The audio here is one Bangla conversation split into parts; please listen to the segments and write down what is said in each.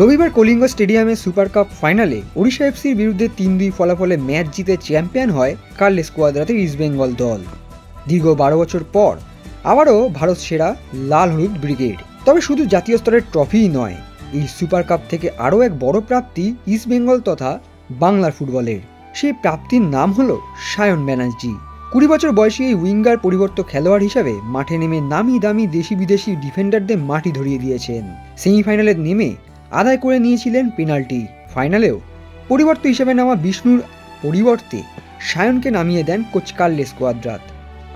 রবিবার কলিঙ্গ স্টেডিয়ামে সুপার কাপ ফাইনালে ওড়িশা এফসির বিরুদ্ধে তিন দুই ফলাফলে ম্যাচ জিতে চ্যাম্পিয়ন হয় কার্ল স্কোয়াদ্রাতের ইস্টবেঙ্গল দল। দীর্ঘ বারো বছর পর আবারও ভারত সেরা লাল হলুদ ব্রিগেড। তবে শুধু জাতীয় স্তরের ট্রফিই নয়, এই সুপার কাপ থেকে আরও এক বড় প্রাপ্তি ইস্টবেঙ্গল তথা বাংলার ফুটবলের। সেই প্রাপ্তির নাম হল সায়ন ব্যানার্জি। কুড়ি বছর বয়সী এই উইঙ্গার পরিবর্ত খেলোয়াড় হিসাবে মাঠে নেমে নামি দামি দেশি বিদেশি ডিফেন্ডারদের মাটি ধরিয়ে দিয়েছেন। সেমিফাইনালে নেমে আদায় করে নিয়েছিলেন পেনাল্টি। ফাইনালেও পরিবর্ত হিসেবে নামা বিষ্ণুর পরিবর্তে সায়নকে নামিয়ে দেন কোচ কার্লেস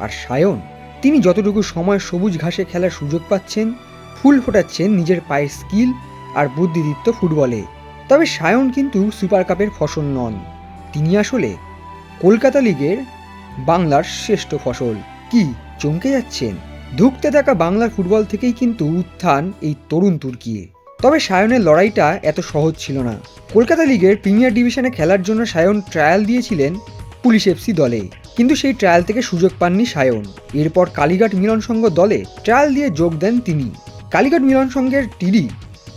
আর সায়ন, তিনি যতটুকু সময় সবুজ ঘাসে খেলার সুযোগ পাচ্ছেন, ফুল ফোটাচ্ছেন নিজের পায়ের স্কিল আর বুদ্ধিদীপ্ত ফুটবলে। তবে সায়ন কিন্তু সুপার কাপের ফসল নন। তিনি আসলে কলকাতা লিগের বাংলার শ্রেষ্ঠ ফসল। কি চমকে যাচ্ছেন? ধুকতে থাকা বাংলার ফুটবল থেকেই কিন্তু উত্থান এই তরুণ তুর্কিয়ে তবে সায়নের লড়াইটা এত সহজ ছিল না। কলকাতা লিগের প্রিমিয়ার ডিভিশনে খেলার জন্য সায়ন ট্রায়াল দিয়েছিলেন পুলিশ এফসি দলে। কিন্তু সেই ট্রায়াল থেকে সুযোগ পাননি সায়ন। এরপর কালীঘাট মিলন সংঘ দলে ট্রায়াল দিয়ে যোগ দেন তিনি। কালীঘাট মিলন সংঘের টিডি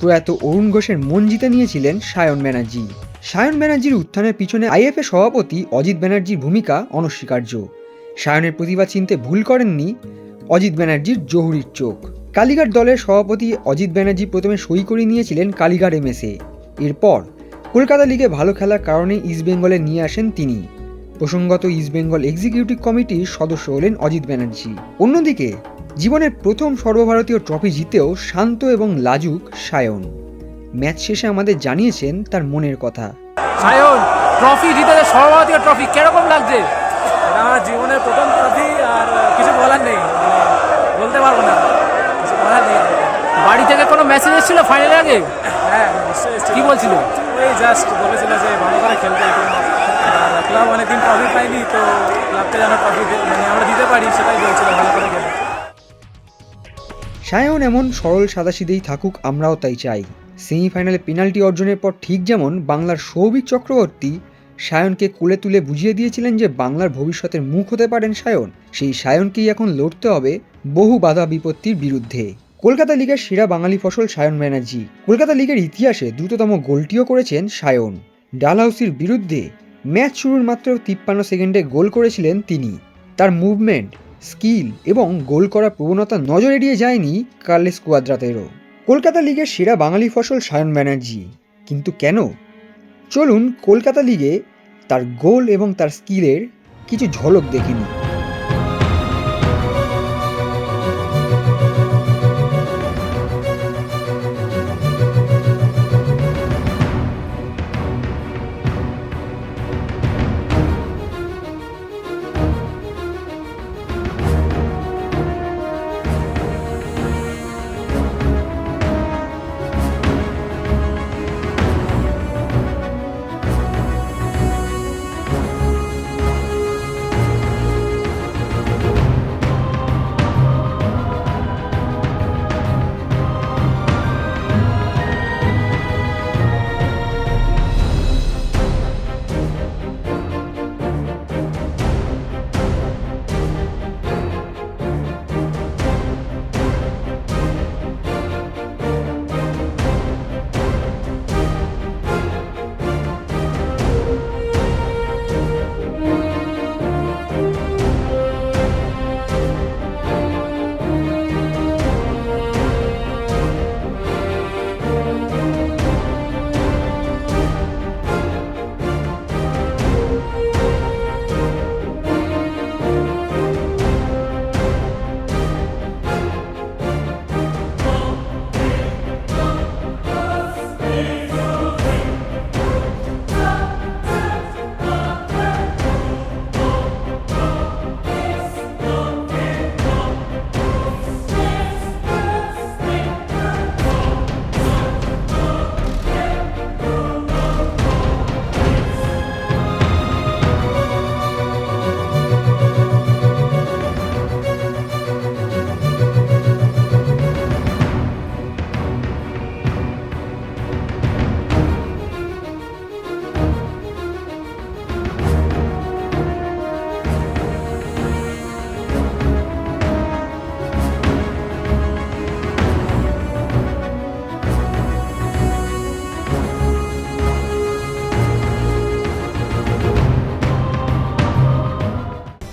প্রয়াত অরুণ ঘোষের মন জিতে নিয়েছিলেন সায়ন ব্যানার্জি। সায়ন ব্যানার্জির উত্থানের পিছনে আইএফএ সভাপতি অজিত ব্যানার্জির ভূমিকা অনস্বীকার্য। সায়নের প্রতিভা চিনতে ভুল করেননি অজিত ব্যানার্জির জহুরির চোখ। কালীঘাট দলের সভাপতি অজিত ব্যানার্জি প্রথমে সই করে নিয়েছিলেন কালীঘাট এমএসএ এরপর কলকাতা লিগে ভালো খেলার কারণে ইস্টবেঙ্গলে নিয়ে আসেন তিনি। প্রসঙ্গত ইস্টবেঙ্গল এক্সিকিউটিভ কমিটির সদস্য হলেন অজিত ব্যানার্জি। অন্যদিকে জীবনের প্রথম সর্বভারতীয় ট্রফি জিতেও শান্ত এবং লাজুক সায়ন। ম্যাচ শেষে আমাদের জানিয়েছেন তার মনের কথা। সায়ন ট্রফি জিতেছে সর্বভারতীয় ট্রফি কীরকম লাগছে? আমার জীবনের প্রথম ট্রফি আর কিছু বলার নেই মানে বলতে পারব না কিছু বলার নেই বাড়ি থেকে কোনো মেসেজ এসেছিল ফাইনালের আগে? হ্যাঁ কি বলছিল? জাস্ট বলেছিল যে ভালো করে খেলতে ক্লাব অনেকদিন ট্রফি পাইনি তো ক্লাবকে যেন ট্রফি মানে আমরা দিতে পারি সেটাই বলছিল ভালো করে খেলে। সায়ন এমন সরল সাদাসিধেই থাকুক আমরাও তাই চাই। সেমিফাইনালে পেনাল্টি অর্জনের পর ঠিক যেমন বাংলার সৌভিক চক্রবর্তী সায়নকে কোলে তুলে বুঝিয়ে দিয়েছিলেন যে বাংলার ভবিষ্যতের মুখ হতে পারেন সায়ন। সেই সায়নকেই এখন লড়তে হবে বহু বাধা বিপত্তির বিরুদ্ধে। কলকাতা লিগের সেরা বাঙালি ফসল সায়ন ব্যানার্জি। কলকাতা লিগের ইতিহাসে দ্রুততম গোলটিও করেছেন সায়ন। ডালহাউসির বিরুদ্ধে ম্যাচ শুরুর মাত্র তিপ্পান্ন সেকেন্ডে গোল করেছিলেন তিনি। তার মুভমেন্ট, স্কিল এবং গোল করার প্রবণতা নজর এড়িয়ে যায়নি কার্লেস কুয়াদ্রাতেরও। কলকাতা লিগের সেরা বাঙালি ফসল সায়ন ব্যানার্জি। কিন্তু কেন? চলুন কলকাতা লিগে তার গোল এবং তার স্কিলের কিছু ঝলক দেখে